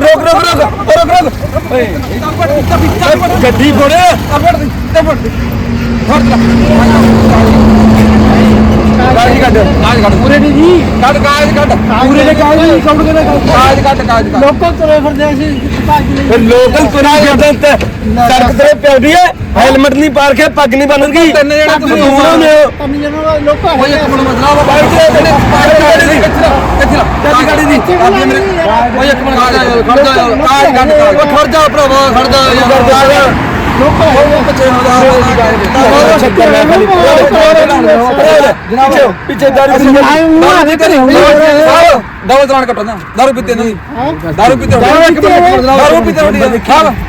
ਰੋਕ ਰੋਕ ਰੋਕ ਰੋਕ ਰੋਕ ਓਏ। ਗੱਡੀ ਫੜ। ਕਾਜ ਕੱਢ। ਕਾਜ ਕੱਢ। ਪੂਰੇ ਨਹੀਂ ਜੀ। ਕੱਢ ਕਾਜ ਕੱਢ। ਪੂਰੇ ਕਾਜ ਨਹੀਂ ਕੱਢ ਕੇ ਕਾਜ ਕੱਢ ਕਾਜ ਕੱਢ। ਲੋਕਾਂ ਤੁਰੇ ਫਿਰਦੇ ਸੀ ਫਿਰ ਲੋਕਲ ਤੁਰਾ ਫਿਰਦੇ ਤੇ ਸੜਕ ਤੇ ਪਿਆਉਦੀ ਹੈ ਹੈਲਮਟ ਨਹੀਂ ਪਾਰ ਕੇ ਪੱਗ ਨਹੀਂ ਬੰਨਣਗੀ ਤਿੰਨ ਜਣੇ ਤੁਸੀਂ ਹੋਣਾ ਨੇ ਪੰਜ ਜਣਾ ਲੋਕਾਂ ਓਏ ਇੱਕ ਮਿੰਟ ਮਸਲਾ ਵਾ। ਬਾਈਕ ਤੇ ਤੇਰੇ ਪਾਰ ਗਾੜੀ ਦੀ ਕਿੱਥੇ ਕਿੱਥੇ ਗਾੜੀ ਦੀ ਅੱਗੇ ਮੇਰੇ ਓਏ ਇੱਕ ਮਿੰਟ ਖੜ ਜਾ ਖੜ ਜਾ। ਖੜ ਜਾ ਭਰਾਵਾ ਖੜ ਜਾ ਲੋਕਾਂ ਉਹ ਪਿੱਛੇ ਹੋ ਜਾ ਚੱਕਰ ਮੈਂ ਖਾਲੀ ਜਨਾਬ ਪਿੱਛੇ ਦਾਰੂ ਆਏ ਕਰੇ ਦਾਰੂ ਪੀਤੇ ਨਹੀਂ ਦਾਰੂ ਪੀਤੇ ਦਾਰੂ ਪੀਤੇ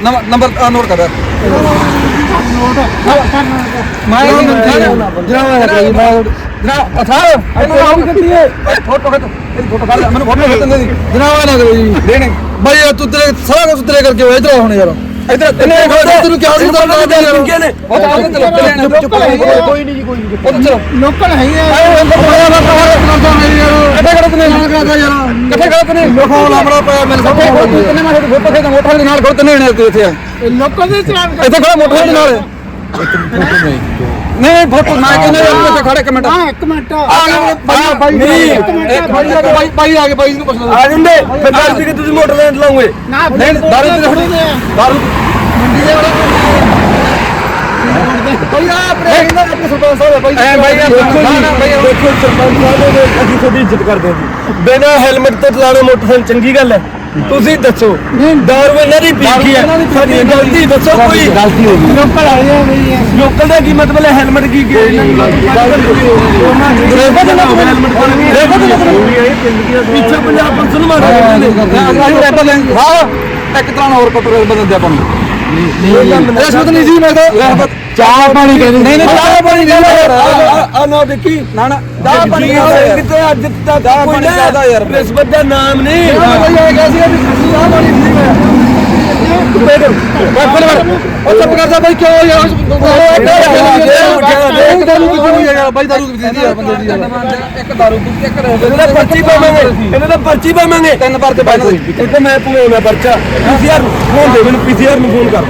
ਨੰਬਰ ਨੋਟ ਕਰ ਮੈਂ ਜਨਾਬ ਜਨਾਬ ਅਥਾਰ ਇਹਨੂੰ ਕੱਟੀ ਹੈ ਫੋਟੋ ਖਿੱਚ ਫੋਟੋ ਲੈ ਮੈਨੂੰ ਫੋਟੋ ਖਿੱਚਣ ਦੇ ਜਨਾਬ ਨਾ ਕਰੋ ਜੀ ਦੇਣੇ ਭਾਈ ਤੂੰ ਤੇਰੇ ਸਾਰਾ ਕੁਝ ਤੇਰੇ ਕਰਕੇ ਹੋਇਆ ਇਧਰ ਹੁਣ ਯਾਰ ਇਧਰ ਤੈਨੂੰ ਤੈਨੂੰ ਕਿਹਾ ਸੀ ਤਾਂ ਦੇ ਯਾਰ ਉਹ ਤਾਂ ਕੋਈ ਨਹੀਂ ਜੀ ਕੋਈ ਨਹੀਂ ਉਹ ਚਲੋ। ਲੋਕਲ ਹੈ ਕਿੱਥੇ ਖੜਤ ਨੇ ਨਾਲ ਕਰਦਾ ਯਾਰ ਕਿੱਥੇ ਖੜਤ ਨੇ ਲੋਖਾ ਲਾਮੜਾ ਪਿਆ ਮੈਨੂੰ ਸਭ ਤੋਂ ਕਿੰਨੇ ਮਾਰੇ ਫੋਟੋ ਖੇਤ ਮੋਟਰ ਦੇ ਨਾਲ ਖੜਤ ਨੇ ਨੇ ਇੱਥੇ ਆ। ਲੋਕਾਂ ਦੇ ਚਲਾਨ ਇੱਥੇ ਖੜਾ ਮੋਟਰ ਦੇ ਨਾਲ। ਨਹੀਂ ਫੋਟੋ ਨਾ ਕਿੰਨੇ ਇੱਥੇ ਖੜੇ ਇੱਕ ਮਿੰਟ। ਹਾਂ ਇੱਕ ਮਿੰਟ। ਬਾਈ ਬਾਈ ਬਾਈ ਬਾਈ ਬਾਈ ਆ ਗਏ ਬਾਈ ਨੂੰ ਪੁੱਛ ਲਓ। ਆ ਜਾਂਦੇ ਫਿਰ ਦੱਸ ਵੀ ਕਿ ਤੁਸੀਂ ਮੋਟਰ ਲੈਣ ਲਾਉਂਗੇ ਨਾ ਨਹੀਂ ਦਾਰੂ ਤੇ ਥੋੜੀ ਦਾਰੂ ਬਾਈ ਆ ਆਪਣੇ ਆਪਣੇ ਸਰਪੰਚ ਸਾਹਿਬ ਬਾਈ ਐ ਬਾਈ ਦੇਖੋ ਜੀ ਦੇਖੋ ਸਰਪੰਚ ਸਾਹਿਬ ਨੇ ਅਸੀਂ ਤੁਹਾਡੀ ਇੱਜ਼ਤ ਕਰਦੇ ਹਾਂ ਜੀ। ਬਿਨਾਂ ਹੈਲਮਟ ਤੋਂ ਚਲਾਉਣਾ ਮੋਟਰਸਾਈਕਲ ਚੰਗੀ ਗੱਲ ਹੈ। ਤੁਸੀਂ ਦੱਸੋ। ਦਾਰੂ ਇਹਨਾਂ ਦੀ ਪੀਖੀ ਹੈ। ਸਾਡੀ ਗਲਤੀ ਦੱਸੋ ਕੋਈ। ਗਲਤੀ ਹੋ ਗਈ। ਲੋਕਲ ਆਏ ਨਹੀਂ ਹੈ। ਲੋਕਲ ਦਾ ਕੀ ਮਤਲਬ ਹੈ? ਹੈਲਮਟ ਕੀ ਕੀ ਦੇਖੋ ਤਾਂ ਹੈਲਮਟ ਪਾਉਣੀ ਦੇਖੋ ਤਾਂ ਪਿੱਛੇ ਪੰਜਾਬ ਪੁਲਿਸ ਨੂੰ ਰੈਪਰ ਲੈਂਗੇ ਹਾਂ। ਇੱਕ ਤਰ੍ਹਾਂ ਹੋਰ ਕੱਪੜੇ ਬਦਲਦੇ ਆਪਾਂ ਨੂੰ। ਰਿਸ਼ਵਤ ਨਹੀਂ। ਜੀ ਮੈਂ ਤਾਂ ਚਾਹ ਪਾਣੀ ਕਹਿੰਦੇ ਨਹੀਂ ਨਹੀਂ ਚਾਹ ਪਾਣੀ ਨਹੀਂ ਆ ਨਾ ਦੇਖੀ। ਨਾ ਨਾ ਚਾਹ ਪਾਣੀ ਕਿਤੇ ਅੱਜ ਤੱਕ ਕੋਈ ਨਾ ਰਿਸ਼ਵਤ ਦਾ ਨਾਮ ਨਹੀਂ ਇਹ ਕਿਹਾ ਸੀ ਚਾਹ ਪਾਣੀ ਨਹੀਂ ਮੈਂ ਉਹ ਚੁੱਪ ਕਰਦਾ ਬਾਈ ਕਿਉਂ ਯਾਰ? ਇੱਕ ਦਾਰੂ ਕਿਉਂ ਹੋਈ ਯਾਰ। ਬਾਈ ਦਾਰੂ ਕਿੱਥੇ ਦੀ ਯਾਰ ਬੰਦੇ ਦੀ ਯਾਰ ਇੱਕ ਦਾਰੂ ਪੀਤੀ ਇੱਕ ਇਹਨਾਂ ਦਾ ਪਰਚੀ ਪਾਵਾਂਗੇ। ਇਹਨਾਂ ਦਾ ਪਰਚੀ ਪਾਵਾਂਗੇ। ਤਿੰਨ ਪਰਚੇ ਮੈਂ ਪੂਰਾ ਪਰਚਾ। ਪੀਸੀਆਰ ਫੋਨ ਦੇ ਮੈਨੂੰ ਪੀਸੀਆਰ ਨੂੰ ਫੋਨ ਕਰ।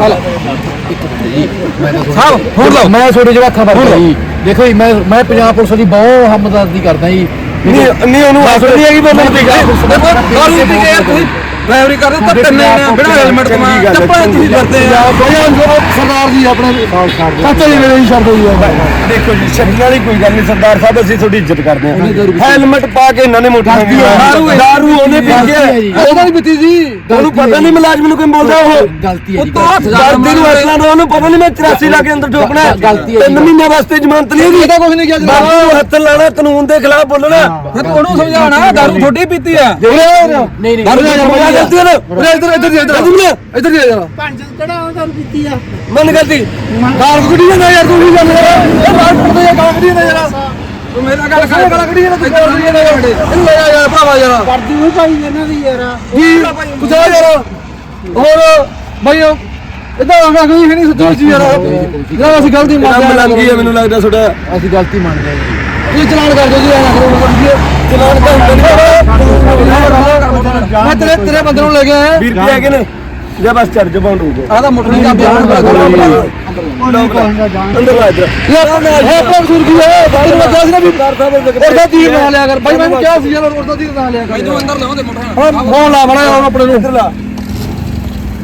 ਸਾਹਿਬ ਫੋਨ ਲਾਓ। ਮੈਂ ਛੋਟੇ ਜਵਾਖਾਂ ਵਰਗਾ ਜੀ ਦੇਖੋ ਜੀ ਮੈਂ ਮੈਂ ਪੰਜਾਬ ਪੁਲਿਸ ਦੀ ਬਹੁਤ ਹਮਦਰਦੀ ਕਰਦਾ ਜੀ। ਨਹੀਂ ਨਹੀਂ ਉਹਨੂੰ ਆਸੜੀ ਹੈਗੀ ਬੋਲਣ ਦੀ ਦੇਖੋ ਦਾਰੂ ਪੀ ਕੇ ਯਾਰ ਤੁਸੀਂ ਡਰਾਈਵਰੀ ਕਰਦੇ ਤਾਂ ਤਿੰਨ ਨੇ ਬਿਨਾਂ ਹੈਲਮਟ ਤੋਂ ਚੱਪਲਾਂ ਤੁਸੀਂ ਕਰਦੇ ਆ। ਸਰਦਾਰ ਜੀ ਆਪਣੇ ਚਾਚਾ ਜੀ ਮੇਰੇ ਹੀ ਸ਼ਰਤ ਹੋਈ ਦੇਖੋ ਜੀ ਛੱਡਣ ਵਾਲੀ ਕੋਈ ਗੱਲ ਨਹੀਂ ਸਰਦਾਰ ਸਾਹਿਬ ਅਸੀਂ ਤੁਹਾਡੀ ਇੱਜ਼ਤ ਕਰਦੇ ਹਾਂ। ਹੈਲਮਟ ਪਾ ਕੇ ਇਹਨਾਂ ਨੇ ਮੋਟਰ ਦਾਰੂ ਦਾਰੂ ਉਹਨੇ ਪੀ ਕੇ ਉਹਦਾ ਨਹੀਂ ਪੀਤੀ ਜੀ ਉਹਨੂੰ ਪਤਾ ਨਹੀਂ ਮੁਲਾਜ਼ਮ ਨੂੰ ਕੋਈ ਬੋਲਦਾ ਉਹ। ਗਲਤੀ ਹੈ ਦਰਦੀ ਨੂੰ ਅਸਲਾ ਨੂੰ ਉਹਨੂੰ ਪਤਾ ਨਹੀਂ ਮੈਂ 84 ਲਾ ਕੇ ਅੰਦਰ ਠੋਕਣਾ। ਗਲਤੀ ਹੈ ਜੀ। ਤਿੰਨ ਮਹੀਨੇ ਵਾਸਤੇ ਜ਼ਮਾਨਤ ਨਹੀਂ ਹੈਗੀ ਇਹਦਾ ਕੁਝ ਨਹੀਂ ਕਿਹਾ ਬਾਬੂ ਹੱਥ ਲਾਣਾ ਕਾਨੂੰਨ ਦੇ ਖਿਲਾਫ ਬੋਲਣਾ। ਫਿਰ ਉਹਨੂੰ ਸਮਝਾਉਣਾ ਦਾਰੂ ਥੋੜੀ ਪੀਤੀ ਆ ਨਹੀਂ ਨਹੀਂ। ਦੀ ਗਲਤੀ ਨਾ। ਉਰੇ ਇੱਧਰ ਇੱਧਰ ਇੱਧਰ। ਇੱਧਰ ਇੱਧਰ। ਜਾ ਪੰਜ ਕਿਹੜਾ ਉਹ ਦਾਰੂ ਪੀਤੀ ਆ? ਮਨ ਗਲਤੀ। ਕਾਰ ਗੱਡੀ ਜਾਂਦਾ ਯਾਰ ਤੂੰ ਵੀ ਗੱਲ ਇਹ ਬਾਹਰ ਪੜਦਾ ਯਾਰ ਕਾਰ ਗੱਡੀ ਜਾਂਦਾ ਯਾਰ। ਤੂੰ ਮੇਰਾ ਗੱਲ ਕਰ ਗੱਲ ਗੱਡੀ ਜਾਂਦਾ ਤੂੰ ਕਾਰ ਗੱਡੀ ਜਾਂਦਾ ਯਾਰ ਇਹਨੂੰ ਲੈ ਜਾ ਯਾਰ ਭਰਾਵਾ ਯਾਰ। ਵਰਦੀ ਵੀ ਭਾਈ ਇਹਨਾਂ ਦੀ ਯਾਰ। ਕੀ ਪੁੱਛਾ ਯਾਰ। ਹੋਰ ਬਈ ਇਦਾਂ ਆਗਾ ਕੋਈ ਨਹੀਂ ਸੱਚੀ ਜੀ ਯਾਰ। ਯਾਰ ਅਸੀਂ ਗਲਤੀ ਮੰਨਦੇ ਆ ਲੰਗੀ ਹੈ ਮੈਨੂੰ ਲੱਗਦਾ ਤੁਹਾਡਾ। ਅਸੀਂ ਗਲਤੀ ਮੰਨਦੇ ਹਾਂ ਜੀ। ਤੁਸੀਂ ਚਲਾਨ ਕਰ ਦਿਓ ਜੀ ਐਂ ਨਾ ਕਰੋ ਜੀ। ਚਲਾਨ ਤਾਂ ਹੁੰਦਾ ਨਹੀਂ ਮੈਂ ਤੇਰੇ ਤੇਰੇ ਬੰਦੇ ਨੂੰ ਲੈ ਕੇ ਆਇਆ। 20 ਰੁਪਏ ਹੈਗੇ ਨੇ। ਜਾਂ ਬਸ ਚੜ ਜਾ ਬਾਉਂਡ ਹੋਊਗਾ ਆਦਾ ਮੋਟਰ ਨਹੀਂ ਕਾਬੀ ਅੰਦਰ ਲਾ ਇਧਰ। ਯਾਰ ਹੈ ਪਰ ਸੁਰ ਕੀ ਹੈ ਬਾਈ ਨੂੰ ਦੱਸ ਨਾ ਵੀ ਉਹਦਾ ਤੀਰ ਨਾ ਲਿਆ ਕਰ। ਬਾਈ ਮੈਨੂੰ ਕਿਹਾ ਸੀ ਯਾਰ ਉਹਦਾ ਤੀਰ ਨਾ ਲਿਆ ਕਰ। ਬਾਈ ਤੂੰ ਅੰਦਰ ਲਾਉਂਦੇ ਮੋਟਰ ਹਾਂ ਫੋਨ ਲਾ ਬੜਾ ਹੁਣ ਆਪਣੇ ਨੂੰ।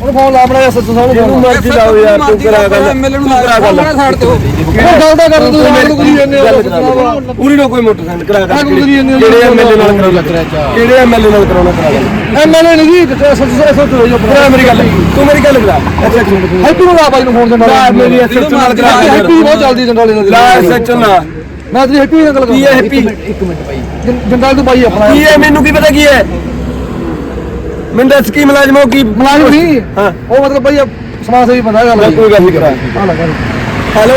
ਇੱਧਰ ਲਾ ਉਹ ਫੋਨ ਲਾ ਬੜਾ ਸੱਚ ਸਾਹਮਣੇ ਜਿਹਨੂੰ ਮਰਜ਼ੀ ਲਾਓ ਯਾਰ ਤੂੰ ਕਰਾ ਗੱਲ ਐਮਐਲਏ ਨੂੰ ਲਾ ਗੱਲ ਸਾਈਡ ਤੇ ਉਹ ਗੱਲ ਤਾਂ ਕਰ ਤੂੰ ਮੈਨੂੰ ਕੁਝ ਜਾਂਦੇ ਪੂਰੀ ਨਾ ਕੋਈ ਮੋਟਰਸਾਈਕਲ ਕਰਾ ਕਰ ਕਿਹੜੇ ਐਮਐਲਏ ਨਾਲ ਕਰਾਉਣਾ ਕਿਹੜੇ ਐਮਐਲਏ ਨਾਲ ਕਰਾਉਣਾ ਕਰਾ ਐਮਐਲਏ ਨਹੀਂ ਜੀ ਸੱਚ ਸੱਚ ਸੱਚ ਹੋ ਜਾ ਮੇਰੀ ਗੱਲ ਤੂੰ ਮੇਰੀ ਗੱਲ ਕਰਾ ਹੈਪੀ ਨੂੰ ਲਾ ਬਾਈ ਨੂੰ ਫੋਨ ਜੰਡਾਲੇ ਮੇਰੀ ਐਸਐਚ ਨਾਲ ਕਰਾ ਹੈਪੀ ਬਹੁਤ ਜਲਦੀ ਜੰਡਾਲੇ ਨਾਲ ਲਾ ਐਸਐਚ ਨਾਲ ਮੈਂ ਤੇ ਹੈਪੀ ਨਾਲ ਗੱਲ ਕੀ ਹੈ ਹੈਪੀ ਇੱਕ ਮਿੰਟ ਭਾਈ ਜੰਡਾਲ ਤੋਂ ਬਾਈ ਆਪਣਾ ਕੀ ਹੈ ਮੈਨੂੰ ਕੀ ਪਤਾ ਕੀ ਹੈ ਮੈਨੂੰ ਦੱਸ ਕੀ ਮੁਲਾਜ਼ਮ ਕੀ ਮੁਲਾਜ਼ਮ ਨਹੀਂ ਹਾਂ। ਉਹ ਮਤਲਬ ਭਾਈ ਸਮਾਜ ਸੇਵੀ ਬੰਦਾ ਗੱਲ ਕੋਈ ਗੱਲ ਨਹੀਂ ਕਰਾ ਹੈਲੋ।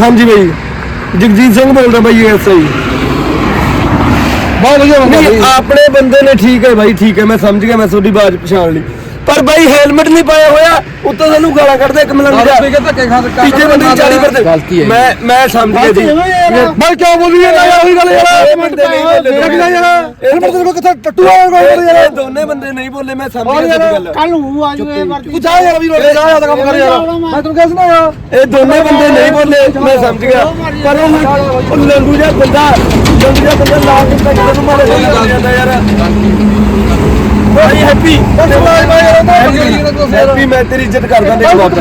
ਹਾਂਜੀ ਬਾਈ। ਜਗਜੀਤ ਸਿੰਘ ਬੋਲਦਾ ਬਾਈ ਐਸਆਈ ਬਹੁਤ ਵਧੀਆ ਬੰਦਾ ਭਾਈ ਆਪਣੇ ਬੰਦੇ ਨੇ ਠੀਕ ਹੈ ਬਾਈ ਠੀਕ ਹੈ। ਮੈਂ ਸਮਝ ਗਿਆ ਮੈਂ ਤੁਹਾਡੀ ਆਵਾਜ਼ ਪਛਾਣ ਲਈ। ਪਰ ਬਾਈ ਹੈਲਮਟ ਨਹੀਂ ਪਾਇਆ ਹੋਇਆ ਉੱਤੋਂ ਸਾਨੂੰ ਗਾਲਾਂ ਕੱਢਦੇ ਇੱਕ ਮਲੰਗ ਜਾ ਪੀ ਕੇ ਧੱਕੇ ਖਾ ਤੀਜੇ ਬੰਦੇ ਦੀ ਚਾਲੀ ਗਲਤੀ ਕਰਦੇ ਹੈ। ਮੈਂ ਮੈਂ ਸਮਝ ਗਿਆ ਜੀ। ਭਾਈ ਕਿਉਂ ਬੋਲੀ ਜਾਂਦਾ ਯਾਰ ਉਹੀ ਗੱਲ ਯਾਰ। ਇਹ ਬੰਦੇ ਨਹੀਂ ਬੋਲੇ ਕਿਹਦਾ ਯਾਰ। ਹੈਲਮਟ ਤੇਰੇ ਕੋਲ ਕਿੱਥੇ ਟੱਟੂ ਆ ਕੋਈ ਯਾਰ। ਇਹ ਦੋਨੇ ਬੰਦੇ ਨਹੀਂ ਬੋਲੇ ਮੈਂ ਸਮਝ ਗਿਆ ਗੱਲ। ਕੱਲ ਨੂੰ ਆ ਜੂਏ ਵਰਤੀ ਤੂੰ ਜਾ ਯਾਰ ਵੀ ਰੋਡ ਜਾ ਯਾਰ ਕੰਮ ਕਰ ਯਾਰ। ਮੈਂ ਤੈਨੂੰ ਕਿਹਾ ਸੀ ਨਾ ਯਾਰ ਇਹ ਦੋਨੇ ਬੰਦੇ ਨਹੀਂ ਬੋਲੇ ਮੈਂ ਸਮਝ ਗਿਆ। ਪਰ ਉਹ ਲੰਗੂ ਜਿਹਾ ਬੰਦਾ ਲੰਗੂ ਜਿਹਾ ਬੰਦਾ ਲਾ ਕੇ ਪੈਸੇ ਨੂੰ ਮਾਰੇ ਜਾਂਦਾ ਯਾਰ। ਭਾਈ ਹੈਪੀ ਹੈਪੀ ਮੈਂ ਤੇਰੀ ਇੱਜ਼ਤ ਕਰਦਾ ਦੇਖ ਬਹੁਤ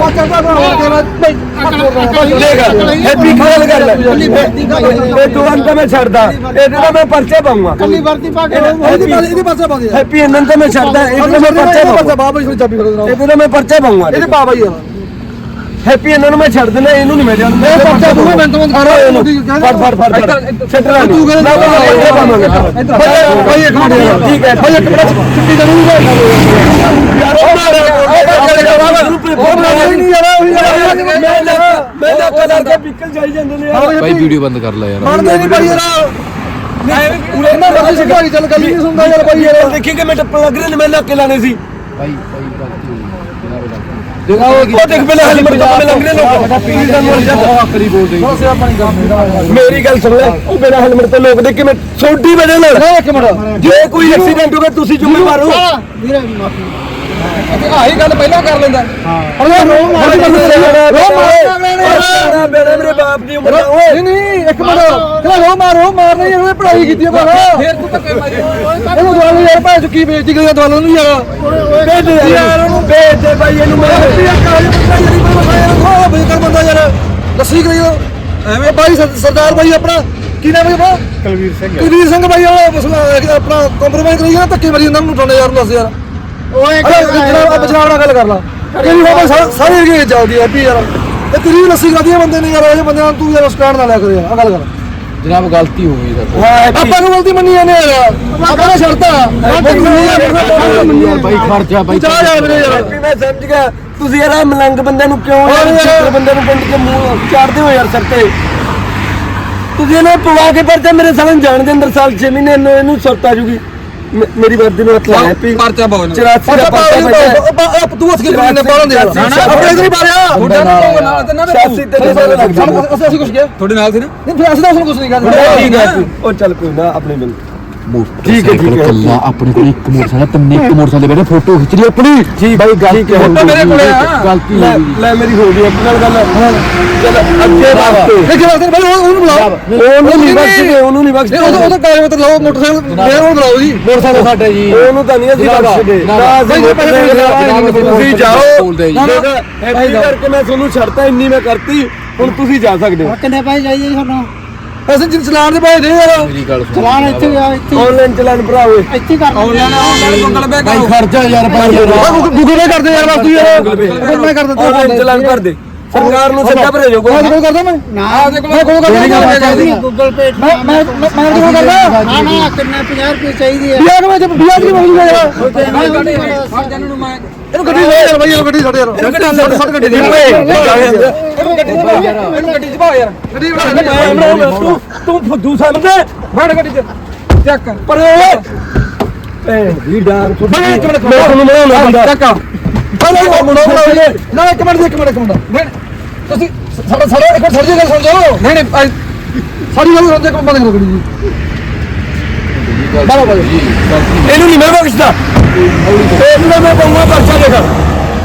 ਹੈਪੀ ਖੇਲ ਕਰ ਲੈ ਇਹ ਅੰਤ ਮੈਂ ਛੱਡਦਾ। ਇਹਦੇ ਨਾਲ ਮੈਂ ਪਰਚੇ ਪਾਉਂਗਾ ਕੱਲੀ ਵਰਤੀ ਪਾ ਕੇ ਇਹਦੀ ਪਾਸੇ ਇਹਦੀ ਪਾਸੇ ਪਾ ਦੇ। ਹੈਪੀ ਇਹਨਾਂ ਤਾਂ ਮੈਂ ਛੱਡਦਾ। ਇਹਦੇ ਮੈਂ ਪਰਚੇ ਪਾਉਂਗਾ ਬਾਬਾ ਜੀ ਚਾਬੀ ਖੜੋ ਇਹਦੇ ਨਾਲ ਮੈਂ ਪਰਚੇ ਪਾਉਂਗਾ ਇਹਦੇ ਬਾਈ ਯਾਰ ਹੈਪੀ ਇਹਨਾਂ ਨੂੰ ਮੈਂ ਛੱਡ ਦਿੰਦਾ ਇਹਨੂੰ ਨਹੀਂ ਮੈਂ ਜਾਣਦਾ ਇਹ ਪਰਚਾ ਤੂੰ ਮੈਂ ਤੋਂ ਫੜ ਫੜ ਫੜ ਫੜ। ਛੱਡਣਾ ਤੂੰ ਕਹਿੰਦਾ ਨਾ ਪਰਚੇ ਪਾਵਾਂਗੇ ਭਾਈ ਇੱਕ ਮਿੰਟ ਠੀਕ ਹੈ। ਭਾਈ ਇੱਕ ਮਿੰਟ ਛੁੱਟੀ ਦਾ ਨਹੀਂ ਯਾਰ ਉਹ ਮਾਰ ਉਹ ਮਾਰ ਨਹੀਂ ਯਾਰ ਮੈਂ ਮੈਂ ਨਾ ਪਿੱਕਲ ਜਾਈ ਜਾਂਦੇ ਨੇ ਯਾਰ। ਭਾਈ ਵੀਡੀਓ ਬੰਦ ਕਰ ਲੈ ਯਾਰ। ਮੰਨਦੇ ਨਹੀਂ ਭਾਈ ਯਾਰ। ਇਹਨਾਂ ਬੰਦੇ ਸਿਖਾਈ ਚੱਲ ਗੱਲ ਨਹੀਂ ਸੁਣਦਾ ਯਾਰ ਭਾਈ ਯਾਰ। ਦੇਖੀ ਕਿ ਮੈਂ ਟੱਪਣ ਲੱਗ ਰਿਹਾ ਨੇ ਮੈਂ ਲੱਕ ਲਾਣੇ ਸੀ। ਭਾਈ ਭਾਈ ਗਲਤੀ ਹੋ ਗਈ ਉਹ ਦੇਖ ਪਹਿਲਾਂ ਹੈਲਮਟ ਤੋਂ ਮੈਂ ਲੰਘ ਰਿਹਾ ਲੋਕ। ਪੀੜੀ ਦਾ ਮੋਲ ਜਾਂਦਾ। ਆਖਰੀ ਬੋਲਦੇ ਬਸ ਆਪਾਂ ਨਹੀਂ ਕਰਦੇ ਮੇਰੀ ਗੱਲ ਸੁਣ ਲੈ। ਉਹ ਬਿਨਾ ਹੈਲਮਟ ਤੋਂ ਲੋਕ ਦੇਖ ਕੇ ਮੈਂ ਛੋਟੀ ਵਜ੍ਹਾ ਨਾਲ ਨਹੀਂ ਇੱਕ ਮਿੰਟ। ਜੇ ਕੋਈ ਐਕਸੀਡੈਂਟ ਹੋ ਗਿਆ ਤੁਸੀਂ ਜ਼ਿੰਮੇਵਾਰ ਹੋ। ਵੀਰੇ ਮਾਫੀ ਆਹੀ ਗੱਲ ਪਹਿਲਾਂ ਕਰ ਲੈਂਦਾ। ਹਾਂ। ਰੋ ਮਾਰ ਰੋ ਮਾਰ। ਮੇਰਾ ਮੇਰੇ ਬਾਪ ਦੀ ਉਮਰ ਦਾ ਓਏ। ਨਹੀਂ ਨਹੀਂ ਇੱਕ ਮਿੰਟ। ਕਿਹੜਾ ਰੋ ਮਾਰ ਰੋ ਮਾਰ ਨਹੀਂ ਇਹਨੇ ਪੜਾਈ ਕੀਤੀ ਆ ਬਾਬਾ ਫੇਰ ਤੂੰ ਧੱਕੇ ਮਾਰੀ ਇਹਨੂੰ ਦਵਾਲ ਯਾਰ ਭਾਂ ਚੁੱਕੀ ਬੇਇੱਜ਼ਤੀ ਕਰੀ ਦਵਾਲ ਨੂੰ ਯਾਰ। ਭੇਜ ਦੇ ਯਾਰ ਉਹਨੂੰ ਭੇਜ ਦੇ ਬਾਈ ਇਹਨੂੰ ਮੈਂ ਉਹ ਬੇਕਾਰ ਬੰਦਾ ਯਾਰ ਦੱਸੀ ਕਰੀ ਐਵੇਂ। ਸਰ- ਸਰਦਾਰ ਬਾਈ ਆਪਣਾ ਕੀ ਨਾਮ ਹੈ ਆਪਣਾ? ਕੁਲਵੀਰ ਸਿੰਘ। ਕੁਲਵੀਰ ਸਿੰਘ ਬਾਈ ਉਹ ਮਸਲਾ ਆਪਣਾ ਕੰਪਰੋਮਾਈਜ਼ ਕਰੀ ਜਾਂਦਾ ਧੱਕੇ ਮਾਰੀ ਜਾਂਦਾ ਨੂੰ ਠਾਣੇ ਯਾਰ ਨੂੰ ਦੱਸ ਯਾਰ। ਓਏ ਅਰੇ ਜਿਹੜਾ ਪਛਾਣ ਨਾਲ ਗੱਲ ਕਰ ਲਾ। ਇਹ ਵੀ ਹੋਵੇ ਸਾਰੇ ਏਰੀਏ ਚੱਲਦੀ ਹੈ ਵੀ ਯਾਰ। ਇਹ ਤੇਰੀ ਵੀ ਲੱਸੀ ਖਾਦੀ ਬੰਦੇ ਨੇ ਯਾਰ ਇਹ ਬੰਦਿਆਂ ਨੂੰ ਤੂੰ ਯਾਰ ਸਟੈਂਡ ਨਾ ਲਿਆ ਕਰ ਯਾਰ ਆ ਗੱਲ ਕਰ। ਜਨਾਬ ਗਲਤੀ ਹੋ ਗਈ ਸਰ ਹਾਂ ਆਪਾਂ ਨੂੰ ਗਲਤੀ ਮੰਨੀ ਜਾਂਦੇ ਯਾਰ। ਆਪਾਂ ਨੇ ਛੱਡਤਾ ਯਾਰ ਭਾਈ ਖਰਚਾ ਭਾਈ ਜਾ ਯਾਰ ਵੀਰੇ ਯਾਰ। ਹੈਪੀ ਮੈਂ ਸਮਝ ਗਿਆ। ਤੁਸੀਂ ਯਾਰ ਮਲੰਗ ਬੰਦੇ ਨੂੰ ਕਿਉਂ ਯਾਰ ਬੰਦੇ ਨੂੰ ਪਿੰਡ ਕੇ ਮੂੰਹ ਚਾੜਦੇ ਹੋ ਯਾਰ ਸਿਰ ਤੇ? ਤੁਸੀਂ ਇਹਨੇ ਪਵਾ ਕੇ ਪਰਚਾ ਮੇਰੇ ਸਾਲੇ ਨੂੰ ਜਾਣ ਦੇ ਅੰਦਰ ਸਾਲ 6 ਮਹੀਨੇ ਇਹਨੂੰ ਇਹਨੂੰ ਸੁਰਤ ਆ ਜੂਗੀ। ਮੇਰੀ ਵਰਦੀ ਨੂੰ ਹੱਥ ਲਾ ਹੈਪੀ। ਪਰਚਾ ਪਾਉ 84 ਦਾ ਪਰਚਾ ਪਾਇਆ ਤੂੰ ਹੱਥ ਕੇ ਬੰਦੇ ਬਾਹਰ ਦੇ ਆਪਣੇ ਇਧਰ ਹੀ ਮਾਰਿਆ ਤੁਹਾਡੇ ਨਾਲ। ਤੇ ਨਾ 86 ਤੇ ਸਾਲ ਲੱਗ ਅਸੀਂ ਅਸੀਂ ਕੁਝ ਗਿਆ ਤੁਹਾਡੇ ਨਾਲ ਸੀ ਨਾ? ਨਹੀਂ ਫਿਰ ਅਸੀਂ ਤਾਂ ਉਸਨੂੰ ਕੁਝ ਨਹੀਂ ਠੀਕ ਕਰਦੇ ਹੈ ਉਹ ਚੱਲ ਕੋਈ ਨਾ ਆਪਣੇ ਬਿਲ ਠੀਕ ਹੈ ਠੀਕ ਹੈ। ਕੱਲਾ ਆਪਣੇ ਕੋਲ ਇੱਕ ਮੋਟਰਸਾਈਕਲ ਤਿੰਨੇ ਇੱਕ ਮੋਟਰਸਾਈਕਲ ਬੈਠੇ ਫੋਟੋ ਖਿੱਚ ਲਈ ਆਪਣੀ। ਠੀਕ ਭਾਈ ਗਲਤੀ ਠੀਕ ਹੈ। ਹੋ ਗਈ? ਮੇਰੇ ਕੋਲੇ ਆ। ਗਲਤੀ ਲੈ ਹੋ ਗਈ? ਲੈ ਮੇਰੀ ਹੋ ਗਈ ਇੱਕ ਨਾਲ ਗੱਲ। ਚੱਲ ਅੱਗੇ ਵਾਸਤੇ। ਦੇਖੇ ਵਾਸਤੇ ਭਾਈ ਉਹ- ਉਹਨੂੰ ਬੁਲਾਓ। ਉਹਨੂੰ ਨਹੀਂ ਬਖਸ਼ਦੇ ਉਹਨੂੰ ਨਹੀਂ ਨਹੀਂ ਬਖਸ਼ਦੇ। ਉਹ ਉਹਦਾ ਕਾਗਜ਼ ਪੱਤਰ ਲਾਓ ਮੋਟਰਸਾਈਕਲ। ਫੇਰ ਉਹ ਬੁਲਾਓ ਜੀ। ਮੋਟਰਸਾਈਕਲ ਸਾਡਾ ਜੀ। ਉਹਨੂੰ ਤਾਂ ਨਹੀਂ ਅਸੀਂ ਜਨਾਬ, ਬਖਸ਼ਦੇ ਜਨਾਬ, ਨਾ ਅਸੀਂ ਭਾਈ, ਭਾਈ, ਭਾਈ, ਜਨਾਬ, ਭਾਈ, ਤੁਸੀਂ ਜਾਓ। ਜੀ। ਹੈਪੀ ਕਰਕੇ ਮੈਂ ਤੁਹਾਨੂੰ ਛੱਡਤਾ ਇੰਨੀ ਮੈਂ ਕਰਤੀ। ਹੁਣ ਤੁਸੀਂ ਜਾ ਸਕਦੇ ਹੋ। ਕਿੰਨੇ ਪੈਸੇ ਚਾਹੀਦੇ ਜੀ ਤੁਹਾਨੂੰ। ਅਸੀਂ ਜਿੰ ਚਲਾਣ ਦੇ ਭਾਈ ਦੇ ਯਾਰ। ਮੇਰੀ ਗੱਲ ਸੁਣ। ਚਲਾਨ ਇੱਥੇ ਆ ਇੱਥੇ ਆਨਲਾਈਨ ਚਲਾਨ ਭਰਾਓ। ਇੱਥੇ ਕਰ ਆਨਲਾਈਨ ਆਨਲਾਈਨ ਗੂਗਲ ਪੇ ਭਾਈ ਖਰਚਾ ਯਾਰ ਭਾਈ ਗੂਗਲ ਪੇ ਕਰਦੇ ਯਾਰ ਬਸ ਤੂੰ ਯਾਰ। ਮੈਂ ਕਰ ਦਿੰਦਾ ਆਨਲਾਈਨ ਚਲਾਨ ਭਰ ਦੇ। ਸਰਕਾਰ ਨੂੰ ਸਿੱਧਾ ਭਰੇ ਜੋ ਮੈਂ ਕੋਲ ਕਰਦਾ ਮੈਂ। ਨਾ। ਮੈਂ ਕੋਲ ਕਰਦਾ ਗੂਗਲ ਪੇ ਮੈਂ ਮੈਂ ਮੈਂ ਕੋਲ ਕਰਦਾ? ਨਾ ਨਾ ਕਿੰਨੇ 50 ਰੁਪਏ ਚਾਹੀਦੇ ਆ? ਬਿਆ ਕਿ ਮੈਂ ਜਬ ਬਿਆ ਕੀ ਮੰਗੂਗਾ ਯਾਰ ਇਹਨੂੰ ਗੱਡੀ ਲੈ ਯਾਰ ਭਾਈ ਇਹਨੂੰ ਗੱਡੀ ਛੱਡ ਯਾਰ। ਗੱਡੀ ਛੱਡ ਛੱਡ ਗੱਡੀ ਦੇ। ਇਹਨੂੰ ਗੱਡੀ ਚ ਪਾ ਯਾਰ। ਇਹਨੂੰ ਗੱਡੀ ਚ ਪਾ ਯਾਰ। ਗੱਡੀ ਤੂੰ ਤੂੰ ਫੁੱਦੂ ਸਮਝੇ ਬੜ ਗੱਡੀ ਚ। ਚੱਕ ਪਰ ਓਏ ਵੀ ਡਾਂਗ ਬੜ ਇੱਕ ਮਿੰਟ ਮੈਂ ਤੁਹਾਨੂੰ ਬੰਦਾ। ਚੱਕ ਮੁੰਡਾ ਮੁੰਡਾ ਨਾ ਇੱਕ ਮਿੰਟ ਇੱਕ ਮਿੰਟ ਇੱਕ ਮਿੰਟ। ਨਹੀਂ ਤੁਸੀਂ ਸਾਡਾ ਸਾਡਾ ਇੱਕ ਮਿੰਟ ਸਾਡੀ ਗੱਲ ਸੁਣ ਜਾਓ। ਨਹੀਂ ਨਹੀਂ ਸਾਡੀ ਗੱਲ ਸੁਣ ਜਾ ਬੰਦ ਕਰੋ ਗੱਡੀ ਜੀ। ਬਾਬਾ ਜੀ ਇਹਨੂੰ ਨਹੀਂ ਮੈਂ ਬਖਸ਼ਦਾ। ਇਹਨੂੰ ਮੈਂ ਪਾਉਂਗਾ ਪਰਚਾ ਦੇਖ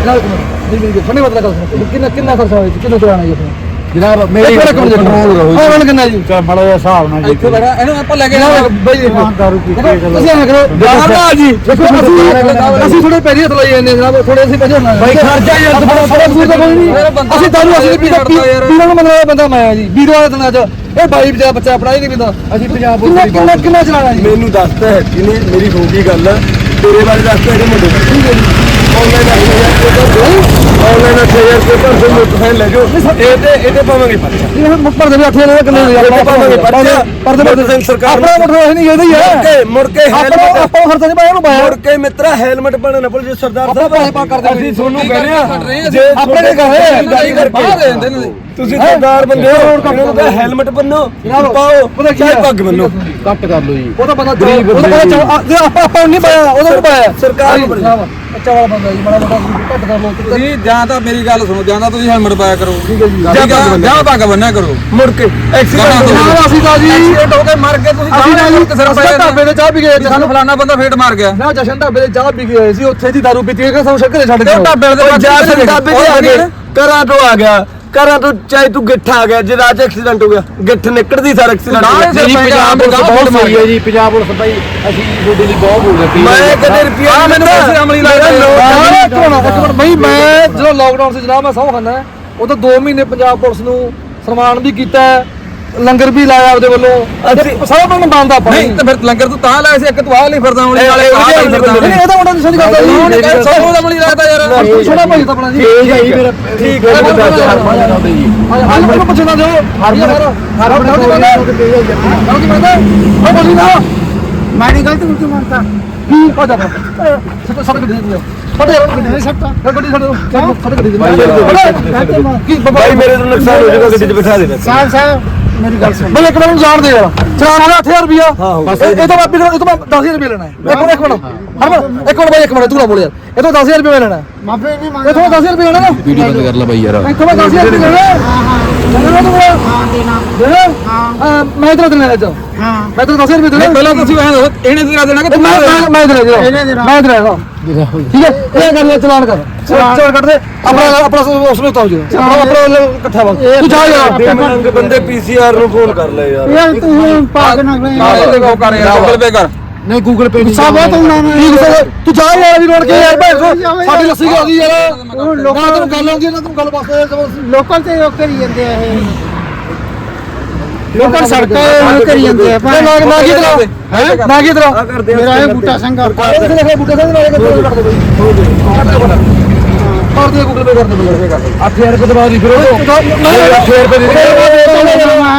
ਨਾ ਇੱਕ ਮਿੰਟ। ਨਹੀਂ ਨਹੀਂ ਫਣੀ ਮਤਲਬ ਕਿੰਨਾ ਕਿੰਨਾ ਖਰਚਾ ਹੋਇਆ ਜੀ? ਕਿੰਨਾ ਚਲਾਣਾ ਜੀ ਆਪਣਾ? ਜਨਾਬ ਮੇਰੀ ਮਿੰਟ ਕੰਟਰੋਲ ਰਹੋ ਹਾਂ ਉਹਨਾਂ ਕਿੰਨਾ ਜੀ? ਚਾ ਮੜਾ ਜਿਹਾ ਹਿਸਾਬ ਨਾਲ ਇੱਥੇ ਬੜਾ ਇਹਨੂੰ ਆਪਾਂ ਲੈ ਕੇ ਜਾਣਾ। ਬਈ ਦੇਖੋ। ਦਾਰੂ ਪੀ ਕੇ ਅਸੀਂ ਐਂ ਕਰੋ ਬਾਬਾ ਜੀ। ਦੇਖੋ ਅਸੀਂ ਅਸੀਂ ਥੋੜੇ ਪੈਰੀ ਹੱਥ ਲਾਈ ਜਾਂਦੇ ਜਨਾਬ ਥੋੜੇ ਅਸੀਂ ਪੈਰੀ ਹੱਥ ਬਾਈ ਖਰਚਾ ਯਾਰ ਬੜਾ ਬੜਾ ਦੂਰ ਦਾ ਕੋਈ ਨਹੀਂ। ਅਸੀਂ ਦਾਰੂ ਅਸੀਂ ਨਹੀਂ ਪੀਂਦਾ ਪੀਣ ਨੂੰ ਮਤਲਬ ਬੰਦਾ ਮੈਂ ਆ ਜੀ ਵੀਰਵਾਰ ਦੇ ਦਿਨਾਂ ਚ। ਇਹ ਬਾਈ ਵਿਚਾਰਾ ਬੱਚਾ ਪੜਾ ਹੀ ਨਹੀਂ ਪੀਂਦਾ ਅਸੀਂ ਪੰਜਾਬ ਪੁਲਿਸ ਕਿੰਨਾ ਕਿੰਨਾ ਚਲਾਣਾ ਜੀ? ਮੈਨੂੰ ਦੱਸਦਾ ਹੈ ਕਿਨੇ ਮੇਰੀ ਹੋ ਗਈ ਗੱਲ। ਤੇਰੇ ਬਾਰੇ ਦੱਸਦਾ ਇਹਦੇ ਮੁੰਡੇ ਠੀਕ ਹੈ ਜੀ। ਆਨਲਾਈਨ 8000 ਰੁਪਏ ਆਨਲਾਈਨ 8000 ਰੁਪਏ ਪਰ ਤੁਹਾਨੂੰ ਤੁਸੀਂ ਲੈ ਜਾਓ। ਇਹ ਤੇ ਇਹਦੇ ਪਾਵਾਂਗੇ ਪਰਚਾ। ਇਹ ਮੁੱਕਰ ਦੇ ਵੀ 8 ਲੱਖ ਕਿੰਨੇ ਯਾਰ ਇਹਦੇ ਪਾਵਾਂਗੇ ਪਰਚਾ। ਪਰ ਦੇ ਮੋਟਰ ਸਿੰਘ ਸਰਕਾਰ ਆਪਣਾ ਮੋਟਰ ਨਹੀਂ ਇਹਦਾ ਹੀ। ਮੁੜ ਹੈ ਕੇ ਮੁੜ ਕੇ ਆਪਾਂ ਹੈਲਮਟ ਆਪਾਂ ਖਰਚਾ ਨਹੀਂ ਪਾਇਆ ਉਹਨੂੰ ਪਾਇਆ। ਮੁੜ ਕੇ ਮਿੱਤਰਾ ਹੈਲਮਟ ਪਾਣਾ ਨਾ ਭੁੱਲ ਜੇ ਸਰਦਾਰ ਆਪਾਂ ਸਾਹਿਬ। ਪੈਸੇ ਪਾ ਕਰਦੇ ਅਸੀਂ ਤੁਹਾਨੂੰ ਕਹਿ ਰਹੇ ਹਾਂ ਜੇ ਆਪਣੇ ਦੇ ਕਹੇ ਬਾਹਰ ਦੇ ਦਿੰਦੇ ਨੇ। ਤੁਸੀਂ ਸਰਦਾਰ ਬੰਦੇ ਹੋ ਇਹਨਾਂ ਨੂੰ ਕਹੇ ਹੈਲਮਟ ਬੰਨੋ ਪਾਓ ਪਤਾ ਕੀ? ਪੱਗ ਬੰਨੋ। ਕੱਟ ਕਰ ਲਓ ਜੀ। ਉਹ ਤਾਂ ਬੰਦਾ ਉਹ ਤਾਂ ਬੰਦਾ ਆਪਾਂ ਆਪਾਂ ਨਹੀਂ ਪਾਇਆ ਉਹਦਾ ਨਹੀਂ ਪਾਇਆ। ਸਰਕਾਰ ਨੂੰ। ਅੱਛਾ ਵਾਲਾ ਬੰਦਾ ਜੀ ਮਾੜਾ ਮੋਟਾ ਘੱਟ ਕਰ ਲੋ ਤੁਸੀਂ ਜਾਂ ਤਾਂ ਮੇਰੀ ਗੱਲ ਸੁਣੋ ਜਾਂ ਤਾਂ ਤੁਸੀਂ ਹੈਲਮਟ ਪਾਇਆ ਕਰੋ। ਠੀਕ ਹੈ ਜੀ। ਜਾਂ ਪੱਗ ਬੰਨਿਆ ਜਾਂ ਪੱਗ ਬੰਨਿਆ ਕਰੋ। ਮੁੜ ਕੇ ਐਕਸੀਡੈਂਟ ਨਾ ਅਸੀਂ ਤਾਂ ਜੀ ਐਕਸੀਡੈਂਟ ਹੋ ਕੇ ਮਰ ਗਏ ਤੁਸੀਂ ਅਸੀਂ ਤਾਂ ਜੀ ਸਿਰ ਅਸੀਂ ਢਾਬੇ ਤੇ ਚਾਹ ਪੀ ਗਏ ਸਾਨੂੰ ਸਾਨੂੰ ਫਲਾਣਾ ਬੰਦਾ ਫੇਟ ਮਾਰ ਗਿਆ। ਨਾ ਜਸ਼ਨ ਢਾਬੇ ਤੇ ਚਾਹ ਪੀ ਆਏ ਸੀ। ਉੱਥੇ ਦੀ ਦਾਰੂ ਪੀਤੀ ਕਿ ਸਾਨੂੰ ਸ਼ੱਕਰ ਛੱਡ ਆਓ। ਢਾਬੇ ਦੇ ਜਾ ਢਾਬੇ ਤੇ ਆ ਗਏ ਕਰਾਂ ਤੋਂ ਆ ਗਿਆ। ਕਰਾਂ ਤੋਂ ਚਾਹੇ ਤੂੰ ਗਿੱਠ ਆ ਗਿਆ ਜੇ ਰਾਜ ਐਕਸੀਡੈਂਟ ਹੋ ਗਿਆ ਗਿੱਠ ਨਿਕਲਦੀ ਸਾਰ ਐਕਸੀਡੈਂਟ ਹੋ ਗਿਆ। ਜੀ ਪੰਜਾਬ ਪੁਲਿਸ ਬਹੁਤ ਸਹੀ ਹੈ ਜੀ ਪੰਜਾਬ ਪੁਲਿਸ ਭਾਈ ਅਸੀਂ ਤੁਹਾਡੇ ਲਈ ਬਹੁਤ ਹੋ ਗਏ ਮੈਂ ਕਦੇ ਰੁਪਿਆ ਮੈਨੂੰ ਪੈਸੇ ਅਮਲੀ ਲੱਗਦਾ ਬਈ ਮੈਂ ਜਦੋਂ ਲਾਕਡਾਊਨ ਸੀ ਜਨਾਬ ਮੈਂ ਸਹੁੰ ਖਾਨਾ ਉਦੋਂ 2 ਮਹੀਨੇ ਪੰਜਾਬ ਪੁਲਿਸ ਨੂੰ ਸਨਮਾਨ ਵੀ ਕੀਤਾ ਹੈ, ਲੰਗਰ ਵੀ ਲਾਇਆ ਆਪਦੇ ਵੱਲੋਂ। ਅਸੀਂ- ਸਭ ਨੂੰ ਬੰਦਾ ਆਪਾਂ ਨਹੀਂ ਤੇ ਫਿਰ ਲੰਗਰ ਤੂੰ ਤਾਂ ਲਾਇਆ ਸੀ ਇੱਕ ਤੂੰ ਆਹ ਲਈ ਫਿਰਦਾ ਅਮਲੀ ਵਾਲੇ ਆਹ ਲਈ ਫਿਰਦਾ ਨਹੀਂ ਨਹੀਂ, ਇਹਦਾ ਮੁੰਡਾ ਨਹੀਂ ਸਹੀ ਕਰਦਾ ਉਹਨੇ ਜੀ ਕਹਿੰਦਾ ਸੌ ਦਾ ਅਮਲੀ ਲੱਗਦਾ ਯਾਰ। ਛੋੜਾ ਭਾਈ ਤਾਂ ਆਪਣਾ ਜੀ। ਠੀਕ ਹੈ ਜੀ ਮੇਰਾ ਠੀਕ ਹੈ ਹੈ, ਜੀ ਪੰਜ ਲਾਉਂਦੇ ਜੀ। ਹਾਂ ਮੈਨੂੰ ਪੁੱਛਣਾ ਦਿਓ ਹਰਮਨ ਹਰਮਨ ਗਲਤੀ ਮੰਨਦਾ ਗਲਤੀ ਮੰਨਦਾ ਉਹ ਬੋਲੀ ਨਾ ਮੈਂ ਨਹੀਂ ਗਲਤ ਕੁਝ ਮੰਨਦਾ ਕੀ ਹੋ ਜਾ ਸੱਤ ਸੱਤ ਗੱਡੀ ਦੇ ਫਟੇ ਨਹੀਂ ਸਕਦਾ ਗੱਡੀ ਛੱਡ ਦਿਓ। ਸੱਤ ਗੱਡੀ ਦੇ ਗਲਤੀ ਕੀ ਬਾਬਾ ਭਾਈ ਮੇਰੇ ਤੋਂ ਨੁਕਸਾਨ ਹੋ ਜਾਊਗਾ ਗੱਡੀ 'ਚ ਬਿਠਾ ਦੇਣਾ ਸਾਹਿਬ ਸਾਹਿਬ। ਮੇਰੀ ਗੱਲ ਸੁਣ। ਬਈ ਇੱਕ ਮਿੰਟ ਨੂੰ ਜਾਣ ਦੇ ਯਾਰ। ਚਲਾਨ ਵਾਲਾ 8000 ਰੁਪਿਆ ਇਹ ਇਹ ਤੋਂ ਬਾਅਦ ਇਹ ਤੋਂ ਬਾਅਦ 10000 ਰੁਪਏ ਲੈਣਾ ਹੈ। ਇੱਕ ਮਿੰਟ ਇੱਕ ਮਿੰਟ। ਹਰਮਨ ਇੱਕ ਮਿੰਟ ਬਾਈ ਇੱਕ ਮਿੰਟ। ਤੂੰ ਨਾ ਬੋਲ ਯਾਰ। ਇਹ ਤੋਂ 10000 ਰੁਪਏ ਲੈਣਾ ਹੈ। ਮਾਫੀ ਨਹੀਂ ਇਹ ਮੰਗਦਾ ਤੋਂ 10000 ਰੁਪਏ ਲੈਣਾ ਨਾ। ਵੀਡੀਓ ਬੰਦ ਕਰ ਲੈ ਬਾਈ ਯਾਰ। ਇੱਥੋਂ ਮੈਂ 10000 ਰੁਪਏ ਲੈਣਾ। ਹੈ ਹਾਂ। ਹਾਂ ਲੈਣਾ ਤੂੰ ਹਾਂ ਦੇਣਾ। ਦੇਣਾ। ਹਾਂ। ਅਹ, ਮੈਂ ਤੇਰਾ ਦੇਣਾ ਅੱਜ। ਹਾਂ। ਮੈਂ ਤੈਨੂੰ 10000 ਰੁਪਏ ਦੇਣਾ। ਪਹਿਲਾਂ ਤੁਸੀਂ ਇਹਨੇ ਤੇਰਾ ਦੇਣਾ ਕਿ ਤੂੰ ਮੈਂ ਮੈਂ ਦੇਣਾ। ਮੈਂ ਦੇਣਾ। ਠੀਕ ਹੈ? ਇਹ ਕਰ ਲੈ ਚਲਾਨ ਕਰ। ਚਲਾਨ ਕੱਢ ਦੇ ਆਪਣਾ ਆਪਣਾ ਉਸ ਨੂੰ ਤਾਉ ਜੀ ਆਪਣਾ ਇਕੱਠਾ ਬਸ ਤੂੰ ਜਾ ਯਾਰ। ਬੰਦੇ ਪੀਸੀਆਰ ਨੂੰ ਫੋਨ ਕਰ ਲੈ ਯਾਰ। ਯਾਰ ਤੂੰ ਪਾਗ ਨਾ ਕਰ ਯਾਰ। ਗੂਗਲ ਪੇ ਕਰ। ਨਹੀਂ ਗੂਗਲ ਪੇ ਨਹੀਂ ਗੁੱਸਾ ਬਹੁਤ ਆਉਂਦਾ ਨਾ ਠੀਕ ਹੈ ਤੂੰ ਜਾ ਯਾਰ ਵੀ ਰੋੜ ਕੇ ਯਾਰ ਭੈਣ ਸਾਡੀ ਲੱਸੀ ਗਈ ਯਾਰ। ਲੋਕਾਂ ਤੈਨੂੰ ਗੱਲ ਆਉਂਦੀ ਨਾ ਤੂੰ ਗੱਲ ਬਸ। ਲੋਕਲ ਤੇ ਉਹ ਕਰੀ ਜਾਂਦੇ ਆ ਇਹ। ਲੋਕਲ ਸੜਕਾਂ ਉਹ ਕਰੀ ਜਾਂਦੇ ਆ ਨਾ ਨਾ ਨਾ ਕੀ ਤੇਰਾ ਹੈ? ਨਾ ਕੀ ਤੇਰਾ ਮੇਰਾ ਇਹ ਬੂਟਾ ਸਿੰਘ ਆ ਲਿਖਿਆ ਬੁੱਢੇ ਸਾਹਿਬ ਨਾਲ ਕੱਟ ਦੇ ਮਾਰ ਦੇ ਗੂਗਲ ਪੇ ਕਰ ਦੇ ਬਈ 8000 ਰੁਪਏ ਦਵਾ ਦੀ ਫਿਰ ਉਹ। ਮੈਂ 8000 ਰੁਪਏ ਦੇ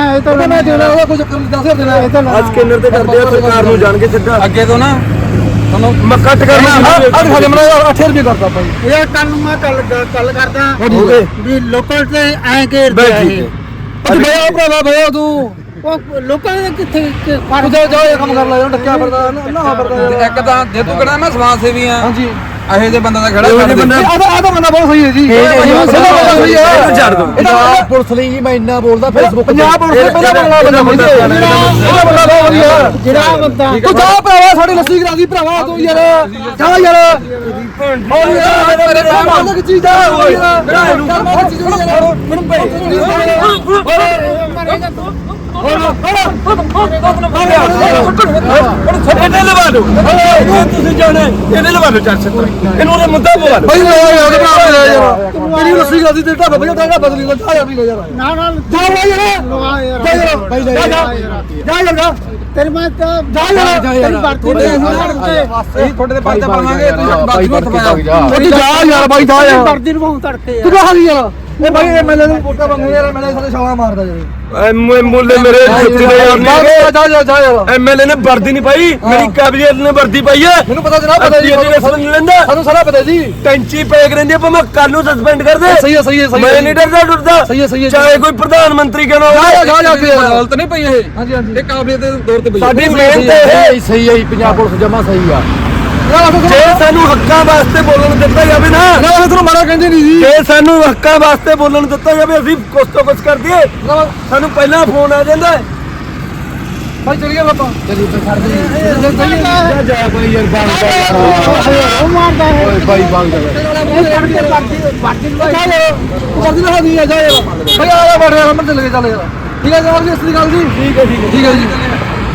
ਇਹ ਤਾਂ ਮੈਂ ਦੇਣਾ ਉਹਦਾ ਚੱਕਰ ਨਹੀਂ 10000 ਦੇਣਾ। ਇਹ ਤਾਂ ਅੱਜ ਸਕੈਨਰ ਤੇ ਕਰਦੇ ਆ? ਸਰਕਾਰ ਨੂੰ ਜਾਣ ਕੇ ਸਿੱਧਾ। ਅੱਗੇ ਤੋਂ ਨਾ ਤੁਹਾਨੂੰ ਮੈਂ ਕੱਟ ਕਰਨਾ। ਆ ਦਿਖਾ ਦੇ ਮਨਾ 8000 ਰੁਪਏ ਕਰਦਾ ਭਾਈ ਇਹ ਕੱਲ ਨੂੰ ਮੈਂ ਕੱਲ ਕੱਲ ਕਰਦਾ ਵੀ ਲੋਕਲ ਤੇ ਐਂ ਘੇਰਦੇ ਆ ਇਹ। ਭਰਾਵਾ ਤੂੰ। ਉਹ ਲੋਕਾਂ ਦੇ ਕਿੱਥੇ ਤੂੰ ਜਾ ਜਾ ਇਹ ਕੰਮ ਕਰ ਲੈ ਟੱਕਿਆ ਫਿਰਦਾ ਨਾ ਨਾ ਫਿਰਦਾ। ਇੱਕ ਤਾਂ ਜੇ ਤੂੰ ਕਿਹੜਾ ਮੈਂ ਸਮਾਜ ਸੇਵੀ ਆ। ਹਾਂਜੀ। ਇਹੋ ਜਿਹੇ ਬੰਦਾ ਦਾ ਖੜਾ ਇਹੋ ਕਰ ਜਿਹੇ ਦੇ ਬੰਦਾ- ਆ ਤਾਂ ਆ ਤਾਂ ਬੰਦਾ ਬਹੁਤ ਸਹੀ ਹੈ ਜੀ। ਇਹ ਇਹ ਜੀ, ਬੰਦਾ ਬਹੁਤ ਸਹੀ ਹੈ। ਇਹਨੂੰ ਛੱਡ ਦਿਓ। ਪੰਜਾਬ ਪੁਲਿਸ ਲਈ ਜੀ ਮੈਂ ਇੰਨਾ ਬੋਲਦਾ ਫੇਸਬੁੱਕ ਤੇ। ਪੰਜਾਬ ਪੁਲਿਸ ਦੇ ਪਹਿਲਾ ਬੰਦਾ ਬੰਦਾ ਬੰਦਾ ਇਹਦਾ ਬੰਦਾ ਬਹੁਤ ਵਧੀਆ ਜਿਹੜਾ ਬੰਦਾ ਤੂੰ ਜਾ ਭਰਾਵਾ ਸਾਡੀ ਲੱਸੀ ਕਰਾ ਦੀ ਭਰਾਵਾ ਤੂੰ ਯਾਰ। ਜਾ ਯਾਰ। ਹੋਰ ਯਾਰ ਮੇਰੇ ਭਰਾ ਦੀ ਚੀਜ਼ ਆ। ਹੋਰ ਯਾਰ ਮੇਰਾ ਇਹਨੂੰ ਚੀਜ਼ ਯਾਰ ਮੈਨੂੰ ਇਹਨੇ ਲਵਾ ਦਿਓ ਇਹ ਤੁਸੀਂ ਜਾਣਾ ਇਹਨੇ ਲਵਾ ਦਿਓ 470 ਇਹਨੂੰ ਉਹਦੇ ਮੁੱਦਾ ਪਵਾ ਦਿਓ ਭਾਈ ਲੈ ਯਾਰ ਭਰਾ ਲੈ ਯਾਰ ਤੇਰੀ ਲੱਸੀ ਕਰਾ ਦੀ ਤੇ ਢਾਬਾ ਭਈਆ ਢਾਬਾ ਬਦਲੀ ਲੈ ਜਾ ਯਾਰ ਵੀ ਲੈ ਯਾਰ ਨਾ ਨਾ ਜਾ ਯਾਰ ਲਵਾ ਯਾਰ ਜਾ ਯਾਰ ਭਾਈ ਲੈ ਜਾ ਜਾ ਯਾਰ। ਜਾ ਯਾਰ ਜਾ ਤੇਰੀ ਮੈਂ ਤਾਂ ਜਾ ਯਾਰ ਤੇਰੀ ਵਰਤੀ ਨਹੀਂ ਹੋਣੀ ਅਸੀਂ ਤੁਹਾਡੇ ਦੇ ਪਾਸੇ ਪਾਵਾਂਗੇ ਤੁਸੀਂ ਬਾਕੀ ਨੂੰ ਖਵਾਇਆ ਉਹ ਤੂੰ ਜਾ ਯਾਰ ਬਾਈ ਜਾ ਯਾਰ ਵਰਦੀ ਨੂੰ ਬਹੁਤ ਤੜਕੇ ਤੂੰ ਕਹਾਂ ਯਾਰ ਇਹ ਬਾਈ ਐਮਐਲਏ ਨੂੰ ਵੋਟਾਂ ਮੰਗੇ ਯਾਰ ਐਮਐਲਏ ਸਾਡੇ ਛਾਲਾ ਮਾਰਦਾ ਯਾਰ ਐਮਐਲਏ ਮੇਰੇ ਜੁੱਤੀ ਦੇ ਯਾਰ ਜਾ ਜਾ ਜਾ ਜਾ ਯਾਰ ਐਮਐਲਏ ਨੇ ਵਰਦੀ ਨਹੀਂ ਪਾਈ ਮੇਰੀ ਕਾਬਲੀਅਤ ਨੇ ਵਰਦੀ ਪਾਈ ਹੈ। ਮੈਨੂੰ ਪਤਾ ਜਨਾਬ ਪਤਾ ਜੀ ਸਾਨੂੰ ਸਾਰਾ ਪਤਾ ਜੀ। ਟੈਂਚੀ ਪੈਕ ਰਹਿੰਦੀ ਪਰ ਮੈਂ ਕੱਲ ਨੂੰ ਸਸਪੈਂਡ ਕਰ ਦੇ। ਸਹੀ ਹੈ ਸਹੀ ਹੈ ਸਹੀ ਮੈਂ ਨਹੀਂ ਡਰਦਾ ਡਰਦਾ। ਸਹੀ ਹੈ ਸਹੀ ਹੈ ਚਾਹੇ ਕੋਈ ਪ੍ਰਧਾਨ ਮੰਤਰੀ ਜਾ ਹੋਵੇ। ਜਾ ਜਾ ਕੇ ਯਾਰ ਗਲਤ ਨਹੀਂ ਪਈ ਇਹ। ਹਾਂਜੀ ਹਾਂਜੀ। ਇਹ ਕਾਬਲੀਅਤ ਦੇ ਤੌਰ ਤੇ ਪਈ ਸਾਡੀ ਮਿਹਨਤ ਇਹ। ਸਹੀ ਹੈ ਜੀ ਪੰਜਾਬ ਪੁਲਿਸ ਜਮਾ ਸਹੀ ਆ। ਜੇ ਸਾਨੂੰ ਹੱਕਾਂ ਵਾਸਤੇ ਬੋਲਣ ਦਿੱਤਾ ਜਾਵੇ ਨਾ ਨਾ ਉਹ ਤੁਹਾਨੂੰ ਮਾੜਾ ਕਹਿੰਦੇ ਨਹੀਂ ਜੀ। ਜੇ ਸਾਨੂੰ ਹੱਕਾਂ ਵਾਸਤੇ ਬੋਲਣ ਦਿੱਤਾ ਜਾਵੇ ਅਸੀਂ ਕੁਛ ਤੋਂ ਕੁਛ ਕਰ ਦਈਏ। ਸਾਨੂੰ ਪਹਿਲਾਂ ਫੋਨ ਆ ਜਾਂਦਾ ਹੈ। ਭਾਈ ਚਲੀਏ ਬਾਬਾ। ਚਲੀ ਤੇ ਛੱਡ ਦੇ ਜਾ ਜਾ ਕੋਈ ਯਾਰ ਬੰਦ ਉਹ ਮਾਰਦਾ ਹੈ ਓਏ ਬੰਦ ਕਰਦੀ ਨਾ ਜਾ ਭਾਈ ਆ ਜਾ ਚਲੇ ਚੱਲ ਯਾਰ। ਠੀਕ ਹੈ ਜੀ ਅਸਲੀ ਗੱਲ ਜੀ ਠੀਕ ਹੈ ਠੀਕ ਹੈ। ਠੀਕ ਹੈ ਜੀ।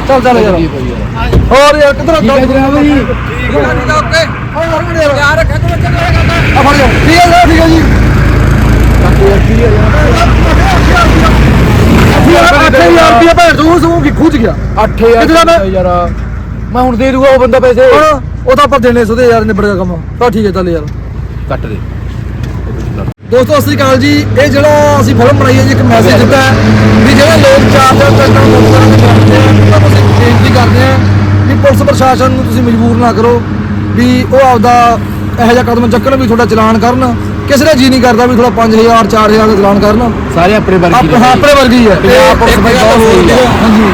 ਚੱਲ ਚੱਲ ਯਾਰ। ਹੋਰ ਯਾਰ ਕਿੱਧਰ ਠੀਕ ਹੈ ਜਨਾਬ ਜੀ ਠੀਕ ਹੈ। ਜੀ ਓਕੇ ਹੋਰ ਹੋਰ ਯਾਰ ਯਾਰ ਰੱਖਿਆ ਤੂੰ ਬੱਚੇ ਨੂੰ ਕਰਦਾ ਆ ਫੜ ਜਾ। ਠੀਕ ਹੈ ਜੀ ਠੀਕ ਹੈ ਜੀ। ਅੱਠ ਹਜ਼ਾਰ ਰੁਪਏ। ਭੈਣ ਤੂੰ ਸੂ ਕੀ ਖੂਜ ਗਿਆ? 8000? ਯਾਰ ਮੈਂ? ਹੁਣ ਦੇ ਦੂਗਾ ਉਹ ਬੰਦਾ ਪੈਸੇ। ਉਹ ਤਾਂ ਆਪਾਂ ਦੇਣੇ ਸੁਦੇ ਯਾਰ ਨਿਬੜ ਗਿਆ ਕੰਮ। ਤਾਂ ਠੀਕ ਹੈ ਚੱਲ ਯਾਰ। ਕੱਟ ਦੇ। ਦੋਸਤੋ ਸਤਿ ਸ਼੍ਰੀ ਅਕਾਲ ਜੀ। ਇਹ ਜਿਹੜਾ ਅਸੀਂ ਫਿਲਮ ਬਣਾਈ ਹੈ ਜੀ ਇੱਕ ਮੈਸੇਜ ਦਿੱਤਾ ਹੈ ਵੀ ਜਿਹੜੇ ਲੋਕ ਚਾਰ ਚਾਰ ਲੋਕਾਂ ਨੂੰ ਕਰਦੇ ਆ ਉਹਨਾਂ ਨੂੰ ਅਸੀਂ ਬੇਨਤੀ ਕਰਦੇ ਆ ਵੀ ਪੁਲਿਸ ਪ੍ਰਸ਼ਾਸਨ ਨੂੰ ਤੁਸੀਂ ਮਜਬੂਰ ਨਾ ਕਰੋ ਵੀ ਉਹ ਆਪਦਾ ਇਹੋ ਜਿਹਾ ਕਦਮ ਚੱਕਣ ਵੀ ਤੁਹਾਡਾ ਚਲਾਨ ਕਰਨ ਕਿਸੇ ਦਾ ਜੀ ਨਹੀਂ ਕਰਦਾ ਵੀ ਥੋੜਾ 5000 4000 ਦਾ ਚਲਾਨ ਕਰਨ। ਸਾਰੇ ਆਪਣੇ ਵਰਗੀ ਆਪ- ਹਾਂ, ਆਪਣੇ ਵਰਗੀ ਹੈ। ਪੰਜਾਬ ਪੁਲਿਸ ਬਾਈ ਬਹੁਤ ਸਹੀ ਹੈ। ਹਾਂਜੀ।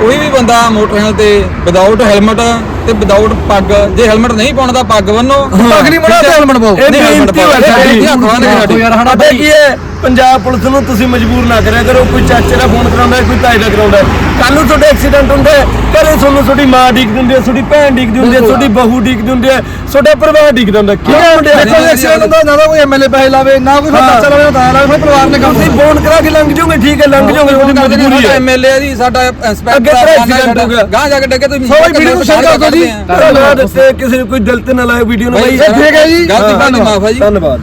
ਕੋਈ ਵੀ ਬੰਦਾ ਮੋਟਰਸਾਈਕਲ ਤੇ ਵਿਦਆਊਟ ਹੈਲਮਟ ਤੇ ਵਿਦਆਊਟ ਪੱਗ ਜੇ ਹੈਲਮਟ ਨਹੀਂ ਪਾਉਣਾ ਤਾਂ ਪੱਗ ਬੰਨੋ ਪੱਗ ਨਹੀਂ ਬਣਾ ਤੇ ਹੈਲਮਟ ਪਾਓ। ਇਹ ਬੇਨਤੀ ਹੋਇਆ। ਸਾਡੀ। ਯਾਰ ਹਨਾ ਕੀ ਹੈ? ਪੰਜਾਬ ਪੁਲਿਸ ਨੂੰ ਤੁਸੀਂ ਮਜਬੂਰ ਨਾ ਕਰਿਆ ਕਰੋ ਕੋਈ ਚਾਚੇ ਦਾ ਫੋਨ ਕਰਾਉਂਦਾ ਕੋਈ ਤਾਏ ਦਾ ਕਰਾਉਂਦਾ ਕੱਲ ਨੂੰ ਤੁਹਾਡਾ ਐਕਸੀਡੈਂਟ ਹੁੰਦਾ ਘਰੇ ਤੁਹਾਨੂੰ ਤੁਹਾਡੀ ਮਾਂ ਡੀਕਦੀ ਹੁੰਦੀ ਹੈ ਤੁਹਾਡੀ ਭੈਣ ਡੀਕਦੀ ਹੁੰਦੀ ਹੈ ਤੁਹਾਡੀ ਬਹੂ ਡੀਕਦੀ ਹੁੰਦੀ ਹੈ ਤੁਹਾਡਾ ਪਰਿਵਾਰ ਡੀਕਦਾ ਹੁੰਦਾ ਕਿਉਂ ਦੇਖੋ ਐਕਸੀਡੈਂਟ ਹੁੰਦਾ ਨਾ ਕੋਈ ਐਮਐਲਏ ਪੈਸੇ ਲਾਵੇ ਨਾ ਕੋਈ। ਬੱਚਾ ਲਾਵੇ ਨਾ ਤਾਂ ਲਾਵੇ ਫਿਰ ਪਰਿਵਾਰ ਨੇ ਕੰਮ ਤੁਸੀਂ ਫੋਨ ਕਰਾ ਕੇ ਲੰਘ ਜਾਓਗੇ ਠੀਕ ਹੈ ਲੰਘ ਜਾਓਗੇ ਉਹਦੀ ਮਜਬੂਰੀ ਹੈ। ਐਮਐਲਏ ਜੀ ਸਾਡਾ ਇੰਸਪੈਕਟਰ ਹੋ ਗਿਆ। ਗਾਂ ਜਾ ਕੇ ਡੱਗੇ ਤੁਸੀਂ ਸੌ ਵੀਡੀਓ ਨੂੰ share ਕਰ ਦਿਓ ਜੀ। ਧੰਨਵਾਦ। ਕਿਸੇ ਨੂੰ ਕੋਈ ਦਿਲ ਤੇ ਨਾ ਲਾਏ ਵੀਡੀਓ ਨੂੰ ਬਾਈ ਠੀਕ ਹੈ ਜੀ। ਗਲਤੀ ਭਾਵੇਂ ਮਾਫ ਹੈ ਜੀ। ਧੰਨਵਾਦ।